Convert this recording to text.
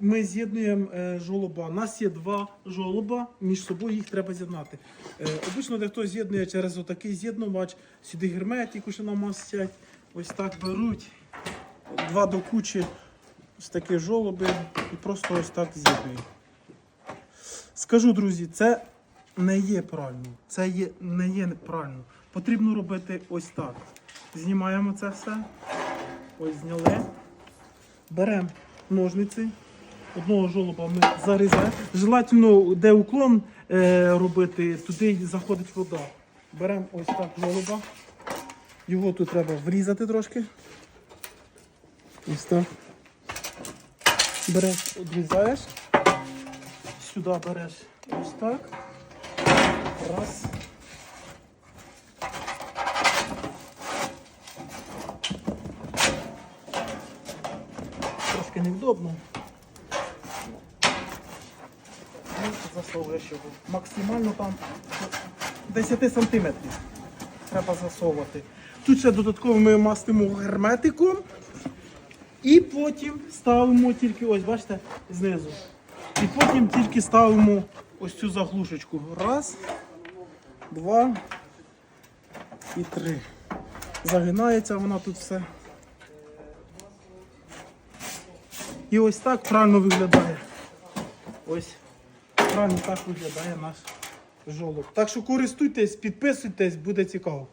ми з'єднуємо е, жолоба. У нас є два жолоба, між собою їх треба з'єднати. Е, обично дехто з'єднує через отакий з'єднувач, сюди герметику, що намастять. Ось так беруть. Два до кучі, ось такі жолоби і просто ось так з'єднують. Скажу, друзі, це не є правильно. Це є, не є правильно. Потрібно робити ось так. Знімаємо це все. Ось зняли. Беремо ножниці. Одного жолоба ми зарізаємо. Желательно, де уклон е, робити, туди заходить вода. Беремо ось так жолоба. Його тут треба врізати трошки. Ось так. Береш, відрізаєш. Сюди береш ось так. Раз. Трошки невдобно. Засовуєш його. Максимально там 10 сантиметрів треба засовувати. Тут ще додатково ми мастимо герметиком. І потім ставимо тільки, ось бачите, знизу. І потім тільки ставимо ось цю заглушечку. Раз, два і три. Загинається вона тут все. І ось так правильно виглядає. Ось правильно так виглядає наш жолоб. Так що користуйтесь, підписуйтесь, буде цікаво.